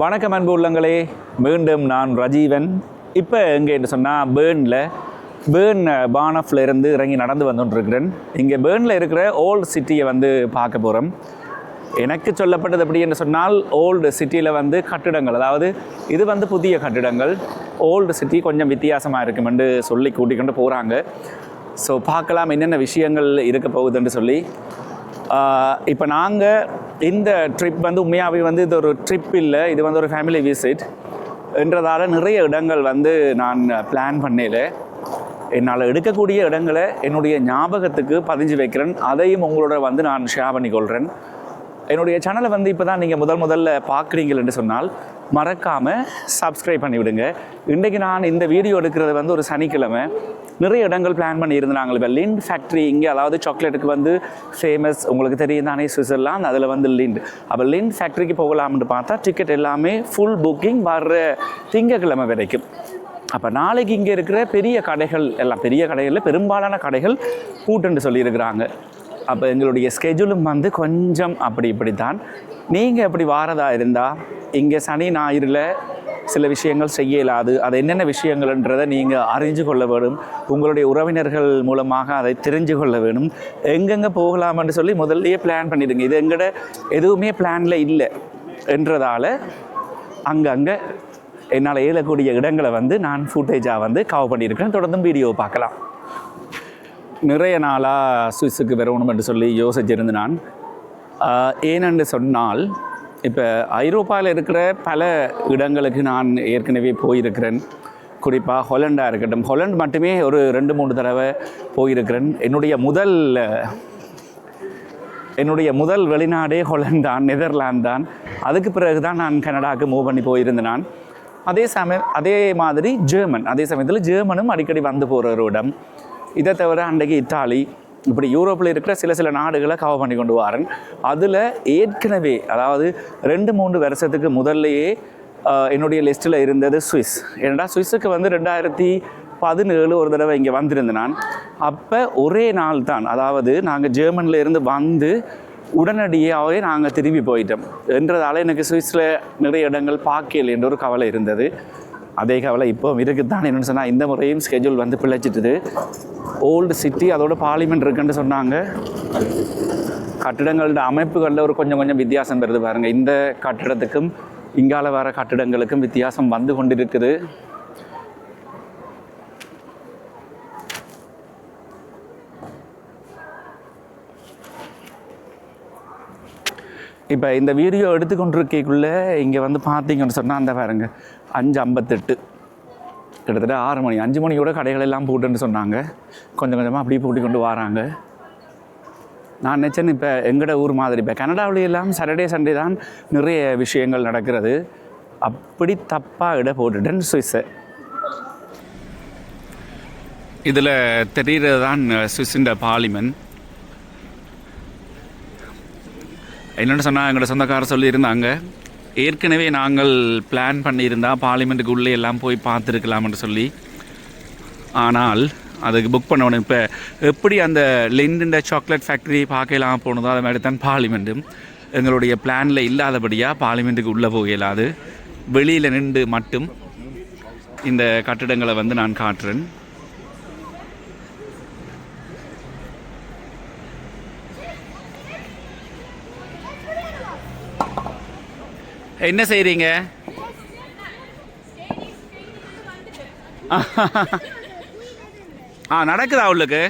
வணக்கம் அன்பு உள்ளங்களே. மீண்டும் நான் ரஜீவன். இப்போ எங்கேன்னு சொன்னால் பேர்னில் பேர்ன் பானஃப்ல இருந்து இறங்கி நடந்து வந்துட்டுருக்கிறேன் இங்கே பேர்னில் இருக்கிற ஓல்டு சிட்டியை வந்து பார்க்க போகிறோம் எனக்கு சொல்லப்பட்டது எப்படி என்று சொன்னால் ஓல்டு சிட்டியில் வந்து கட்டிடங்கள் அதாவது இது வந்து புதிய கட்டிடங்கள். ஓல்டு சிட்டி கொஞ்சம் வித்தியாசமாக இருக்குமென்று சொல்லி கூட்டிக்கொண்டு போகிறாங்க ஸோ பார்க்கலாம் என்னென்ன விஷயங்கள் இருக்க போகுதுன்னு சொல்லி. இப்போ நாங்கள் இந்த ட்ரிப் வந்து உண்மையாகவே வந்து இது ஒரு ட்ரிப் இல்லை இது வந்து ஒரு ஃபேமிலி விசிட் என்றதால நிறைய இடங்கள் வந்து நான் பிளான் பண்ணல. என்னால் எடுக்கக்கூடிய இடங்களை என்னுடைய ஞாபகத்துக்கு பதிஞ்சு வைக்கிறேன். அதையும் உங்களோட வந்து நான் ஷேர் பண்ணிக்கொள்கிறேன் என்னுடைய சேனலை வந்து இப்போ தான் நீங்கள் முதல் முதல்ல பார்க்குறீங்கள் என்று சொன்னால் மறக்காமல் சப்ஸ்கிரைப் பண்ணிவிடுங்க. இன்றைக்கு நான் இந்த வீடியோ எடுக்கிறது வந்து ஒரு சனிக்கிழமை. நிறைய இடங்கள் பிளான் பண்ணியிருந்தாங்க இப்போ லிண்ட் ஃபேக்ட்ரி இங்கே அதாவது சாக்லேட்டுக்கு வந்து ஃபேமஸ் உங்களுக்கு தெரியும் தானே சுவிட்சர்லாந்து அதில் வந்து லிண்ட் அப்போ லிண்ட் ஃபேக்ட்ரிக்கு போகலாம்னு பார்த்தா டிக்கெட் எல்லாமே ஃபுல் புக்கிங் வர்ற திங்கக்கிழமை வரைக்கும். அப்போ நாளைக்கு இங்கே இருக்கிற பெரிய கடைகள் எல்லாம் பெரிய கடைகளில் பெரும்பாலான கடைகள் பூட்டுன்னு சொல்லியிருக்கிறாங்க. அப்போ எங்களுடைய ஸ்கெட்யூலும் வந்து கொஞ்சம் அப்படி இப்படி தான் நீங்கள் எப்படி வாரதா இருந்தால் இங்கே சனி ஞாயிறில் சில விஷயங்கள் செய்ய இயலாது அது என்னென்ன விஷயங்கள்ன்றதை நீங்கள் அறிஞ்சு கொள்ள வேணும் உங்களுடைய உறவினர்கள் மூலமாக அதை தெரிஞ்சு கொள்ள வேணும் எங்கெங்கே போகலாம்னு சொல்லி முதல்லையே பிளான் பண்ணிடுங்க. இது எங்கட எதுவுமே பிளானில் இல்லை என்றதால் அங்கங்கே என்னால் இயலக்கூடிய இடங்களை வந்து நான் ஃபுட்டேஜாக வந்து கவர் பண்ணியிருக்கேன் தொடர்ந்தும் வீடியோ பார்க்கலாம். நிறைய நாளாக சுவிஸுக்கு வரணும் என்று சொல்லி யோசிச்சிருந்து நான். ஏனென்று சொன்னால் இப்போ ஐரோப்பாவில் இருக்கிற பல இடங்களுக்கு நான் ஏற்கனவே போயிருக்கிறேன். குறிப்பாக ஹொலண்டாக இருக்கட்டும். ஹொலண்ட் மட்டுமே ஒரு ரெண்டு மூணு தடவை போயிருக்கிறேன். என்னுடைய முதல் என்னுடைய முதல் வெளிநாடே ஹொலண்ட் தான் நெதர்லாந்து தான். அதுக்கு பிறகு தான் நான் கனடாவுக்கு மூவ் பண்ணி போயிருந்தேன் நான். அதே சமயம் அதே மாதிரி ஜெர்மன் அதே சமயத்தில் ஜெர்மனும் அடிக்கடி வந்து போகிற ஒரு இடம். இதை தவிர அன்றைக்கு இத்தாலி இப்படி யூரோப்பில் இருக்கிற சில சில நாடுகளை கவர் பண்ணி கொண்டு வரேன். அதில் ஏற்கனவே அதாவது ரெண்டு மூன்று வருஷத்துக்கு முதல்லையே என்னுடைய லிஸ்ட்டில் இருந்தது சுவிஸ். ஏன்னா சுவிஸுக்கு வந்து ரெண்டாயிரத்தி பதினேழு ஒரு தடவை இங்கே வந்திருந்தேன் நான். அப்போ ஒரே நாள் தான் அதாவது நாங்கள் ஜெர்மனில் இருந்து வந்து உடனடியாகவே நாங்கள் திரும்பி போயிட்டோம். என்றதால் எனக்கு சுவிஸில் நிறைய இடங்கள் பார்க்கல என்ற ஒரு கவலை இருந்தது. அதே கவலை இப்போ இருக்குது தான் என்னென்னு சொன்னால் இந்த முறையும் ஸ்கெட்யூல் வந்து பிழைச்சிட்டுது. ஓல்டு சிட்டி அதோட பார்லிமெண்ட் இருக்குன்னு சொன்னாங்க. கட்டிடங்களோட அமைப்புகளில் ஒரு கொஞ்சம் கொஞ்சம் வித்தியாசம் வருது பாருங்கள் இந்த கட்டிடத்துக்கும் இங்கால வர கட்டிடங்களுக்கும் வித்தியாசம் வந்து கொண்டிருக்குது. இப்போ இந்த வீடியோ எடுத்துக்கொண்டிருக்கைக்குள்ளே இங்கே வந்து பார்த்தீங்கன்னு சொன்னால் அந்த பாருங்கள் அஞ்சு ஐம்பத்தெட்டு கிட்டத்தட்ட ஆறு மணி அஞ்சு மணியோட கடைகள் எல்லாம் பூட்டுன்னு சொன்னாங்க. கொஞ்சம் கொஞ்சமாக அப்படியே பூட்டி கொண்டு வராங்க. நான் நினச்சேன் இப்போ எங்கட ஊர் மாதிரி இப்போ கனடாவில எல்லாம் சாட்டர்டே சண்டே தான் நிறைய விஷயங்கள் நடக்கிறது. அப்படி தப்பாக இட போட்டுட்டேன் சுவிஸை இதில் தெரிகிறது தான் சுவிஸின் பார்லிமெண்ட் என்னென்னு சொன்னால் எங்களோட சொந்தக்காரர் சொல்லியிருந்தாங்க. ஏற்கனவே நாங்கள் பிளான் பண்ணியிருந்தால் பார்லிமெண்ட்டுக்கு உள்ளே எல்லாம் போய் பார்த்துருக்கலாம்னு சொல்லி. ஆனால் அதுக்கு புக் பண்ணணும் இப்போ எப்படி அந்த லிண்டின் சாக்லேட் ஃபேக்ட்ரி பார்க்கலாம் போனதோ அது மாதிரி தான் பார்லிமெண்ட்டும் எங்களுடைய பிளானில் இல்லாதபடியாக பார்லிமெண்ட்டுக்கு உள்ளே போக இயலாது வெளியில் நின்று மட்டும் இந்த கட்டிடங்களை வந்து நான் காட்டுறேன். என்ன செய்கிறீங்க ஆ நடக்குதா அவளுக்கு?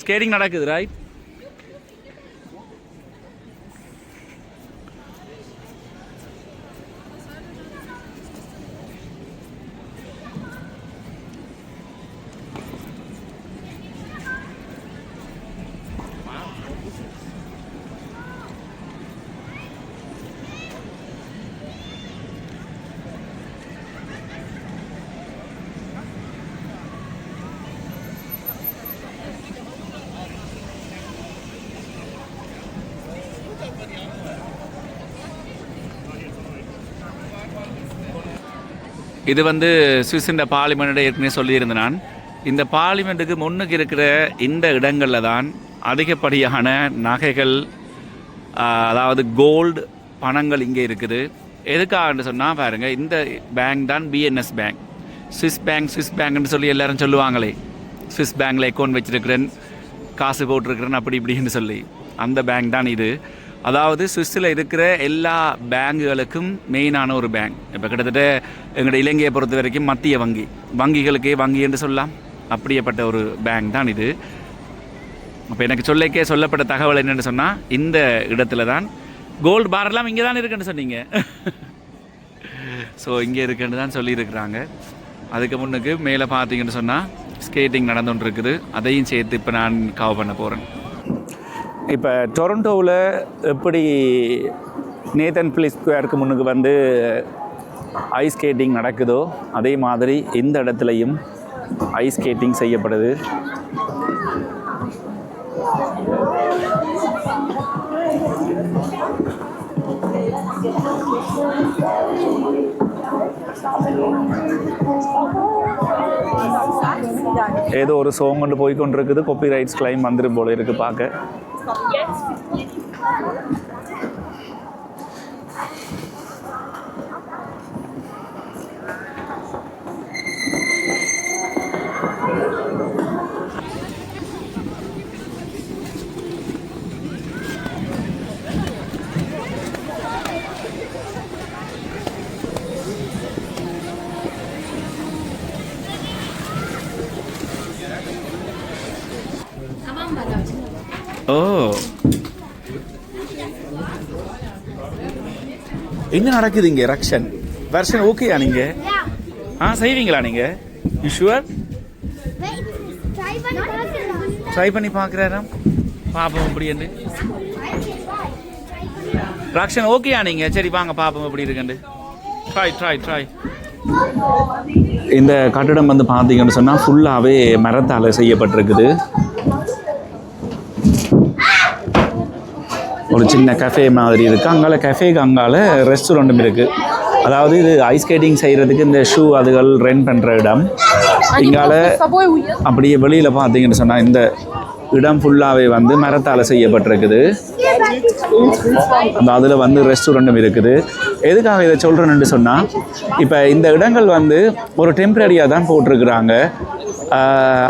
ஸ்கேட்டிங் நடக்குது ரைட் இது வந்து சுவிஸின் பார்லிமெண்ட்டை ஏற்கனவே சொல்லியிருந்தேன் நான். இந்த பார்லிமெண்ட்டுக்கு முன்னுக்கு இருக்கிற இந்த இடங்களில் தான் அதிகப்படியான நகைகள் அதாவது கோல்டு பணங்கள் இங்கே இருக்குது. எதுக்காகன்னு சொன்னால் பாருங்கள் இந்த பேங்க் தான் PNS bank. Swiss bank Swiss பேங்க்னு சொல்லி எல்லாரும் சொல்லுவாங்களே. சுவிஸ் பேங்க்கில் அக்கௌண்ட் வச்சுருக்கிறேன் காசு போட்டிருக்கிறேன் அப்படி இப்படின்னு சொல்லி. அந்த பேங்க் தான் இது. அதாவது சுவிஸில் இருக்கிற எல்லா பேங்குகளுக்கும் மெயினான ஒரு பேங்க் இப்போ கிட்டத்தட்ட எங்களோட இலங்கையை பொறுத்த வரைக்கும் மத்திய வங்கி. வங்கிகளுக்கே வங்கி என்று சொல்லலாம். அப்படியேப்பட்ட ஒரு பேங்க் தான் இது. அப்போ எனக்கு சொல்லிக்கே சொல்லப்பட்ட தகவல் என்னென்னு சொன்னால் இந்த இடத்துல தான் கோல்டு பார்லாம் இங்கே தான் இருக்குன்னு சொன்னீங்க. ஸோ இங்கே இருக்குன்னு தான் சொல்லியிருக்கிறாங்க. அதுக்கு முன்னுக்கு மேலே பார்த்தீங்கன்னு சொன்னால் ஸ்கேட்டிங் நடந்துகிட்டு இருக்குது. அதையும் சேர்த்து இப்போ நான் கவர் பண்ண போகிறேன் இப்போ டொரண்டோவில் எப்படி நேதன் பிளேஸ் ஸ்கொயருக்கு முன்னுக்கு வந்து ஐஸ் ஸ்கேட்டிங் நடக்குதோ அதே மாதிரி இந்த இடத்துலையும் ஐஸ் ஸ்கேட்டிங் செய்யப்படுது. ஏதோ ஒரு சோங் கொண்டு போய் கொண்டிருக்குது காப்பி ரைட்ஸ் கிளைம் வந்துடும் போல இருக்குது பார்க்க. yes. என்ன நடக்குது இங்கே ரக்ஷன்? வெர்ஷன் ஓகேயா நீங்க? ஆ செய்வீங்களா நீங்க? You sure. ட்ரை பண்ணி பார்க்குறாரா பாப்போம் எப்படின்னு ரக்ஷன் ஓகேயா நீங்க? சரி வாங்க பாப்போம் எப்படி இருக்குன்னு. ட்ரை ட்ரை ட்ரை இந்த கட்டடம் வந்து பார்த்தீங்கன்னு சொன்னால் ஃபுல்லாகவே மரத்தால் செய்யப்பட்டிருக்குது. ஒரு சின்ன கஃபே மாதிரி இருக்குது அங்கால கஃபேக்கு அங்கால ரெஸ்டாரண்ட்டும் இருக்குது அதாவது இது ஐஸ் ஸ்கேட்டிங் செய்கிறதுக்கு இந்த ஷூ அதுகள் ரெண்ட் பண்ணுற இடம். இங்கால அப்படியே வெளியில் பார்த்தீங்கன்னு சொன்னால் இந்த இடம் ஃபுல்லாகவே வந்து மரத்தால் செய்யப்பட்டிருக்குது. அந்த அதில் வந்து ரெஸ்டாரண்ட்டும் இருக்குது. எதுக்காக இதை சொல்கிறேன்னு சொன்னால் இப்போ இந்த இடங்கள் வந்து ஒரு டெம்பரரியாக தான் போட்டிருக்கிறாங்க.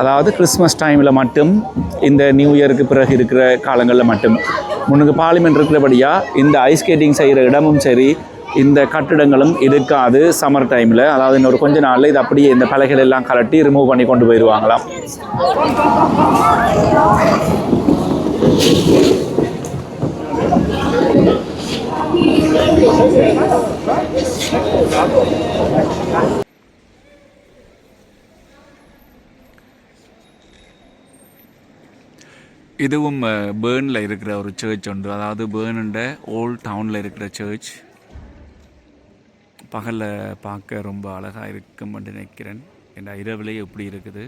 அதாவது கிறிஸ்மஸ் டைமில் மட்டும் இந்த நியூ இயருக்கு பிறகு இருக்கிற காலங்களில் மட்டும். முன்னுக்கு பார்லிமெண்ட் இருக்கிறபடியாக இந்த ஐஸ் ஸ்கேட்டிங் செய்கிற இடமும் சரி இந்த கட்டிடங்களும் இருக்காது சம்மர் டைமில் அதாவது இன்னொரு கொஞ்ச நாளில் இது அப்படியே இந்த பலகைகள் எல்லாம் கலட்டி ரிமூவ் பண்ணி கொண்டு போயிடுவாங்களாம் இதுவும் பேர்னில் இருக்கிற ஒரு சர்ச் உண்டு. அதாவது பேர்னுண்ட ஓல்ட் டவுனில் இருக்கிற சர்ச் பகலில் பார்க்க ரொம்ப அழகாக இருக்கும்னு நினைக்கிறேன். ஏன்னா இரவிலே எப்படி இருக்குது?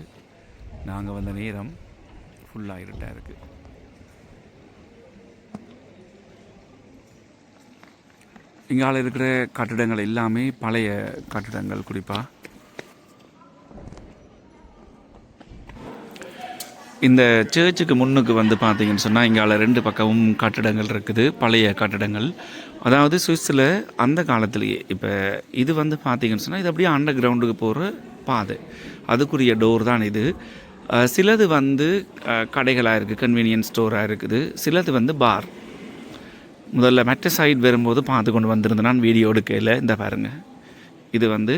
நாங்கள் வந்த நேரம் ஃபுல்லாக இருட்டாக இருக்குது இங்கால இருக்கிற கட்டிடங்கள் எல்லாமே பழைய கட்டிடங்கள் குறிப்பாக இந்த சர்ச்சுக்கு முன்னுக்கு வந்து பார்த்தீங்கன்னு சொன்னால் இங்கால ரெண்டு பக்கமும் கட்டிடங்கள் இருக்குது பழைய கட்டிடங்கள். அதாவது சுவிஸில் அந்த காலத்திலேயே இப்போ இது வந்து பார்த்தீங்கன்னு சொன்னால் இது அப்படியே அண்டர் கிரவுண்டுக்கு போகிற பாதை. அதுக்குரிய டோர் தான் இது. சிலது வந்து கடைகளாக இருக்குது கன்வீனியன்ஸ் ஸ்டோராக இருக்குது. சிலது வந்து பார் முதல்ல மெட்ட சைட் வரும்போது பார்த்து கொண்டு வந்திருந்தேன் நான் வீடியோ எடுக்கையில் இந்த பாருங்கள் இது வந்து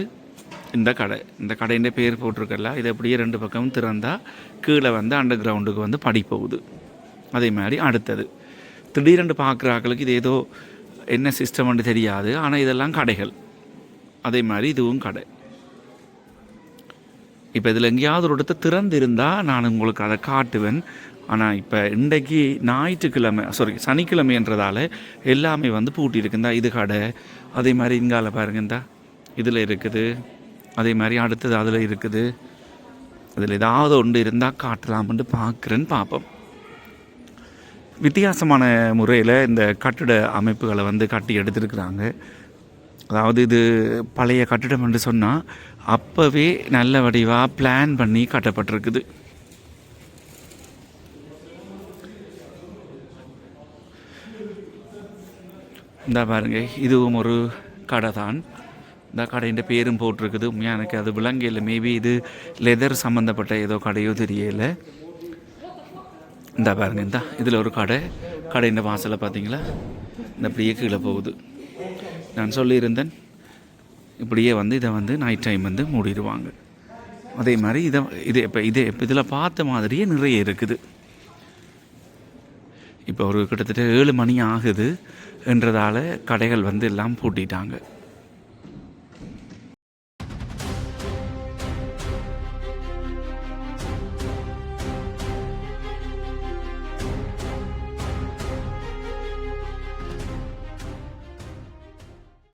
இந்த கடை இந்த கடையின் பேர் போட்டிருக்கல இது அப்படியே ரெண்டு பக்கமும் திறந்தால் கீழே வந்து அண்டர் கிரவுண்டுக்கு வந்து படி போகுது அதே மாதிரி அடுத்தது. திடீரென்று பார்க்குறாக்களுக்கு இது ஏதோ என்ன சிஸ்டம்னு தெரியாது ஆனால் இதெல்லாம் கடைகள். அதே மாதிரி இதுவும் கடை. இப்போ இதில் எங்கேயாவது ஒரு இடத்த திறந்திருந்தால் நான் உங்களுக்கு அதை காட்டுவேன். ஆனால் இப்போ இன்றைக்கு ஞாயிற்றுக்கிழமை சாரி சனிக்கிழமைன்றதால எல்லாமே வந்து பூட்டியிருக்குந்தா இது கடை அதே மாதிரி இங்கால பாருங்கந்தா இதில் இருக்குது. அதே மாதிரி அடுத்தது அதில் இருக்குது. அதில் ஏதாவது ஒன்று இருந்தால் காட்டலாம்னு பார்க்குறேன்னு பார்ப்போம் வித்தியாசமான முறையில் இந்த கட்டிட அமைப்புகளை வந்து கட்டி எடுத்துருக்குறாங்க. அதாவது இது பழைய கட்டிடம் என்று சொன்னால் அப்போவே நல்ல வடிவாக பிளான் பண்ணி கட்டப்பட்டிருக்குது. இந்த பாருங்க இதுவும் ஒரு கடை தான் இந்த கடையின் பேரும் போட்டிருக்குது. உண்மையாக எனக்கு அது விளங்கல மேபி இது லெதர் சம்மந்தப்பட்ட ஏதோ கடையோ தெரியல. இந்த பாருங்க இந்த. இதில் ஒரு கடை. கடையின் வாசலை பார்த்தீங்களா இந்த அப்படியே கீழே போகுது. நான் சொல்லியிருந்தேன் இப்படியே வந்து இதை வந்து நைட் டைம் வந்து மூடிடுவாங்க. அதே மாதிரி இதை இது இப்போ இது இப்போ இதில் பார்த்த மாதிரியே நிறைய இருக்குது. இப்போ ஒரு கிட்டத்தட்ட ஏழு மணி ஆகுது என்றதால் கடைகள் வந்து எல்லாம் பூட்டிட்டாங்க.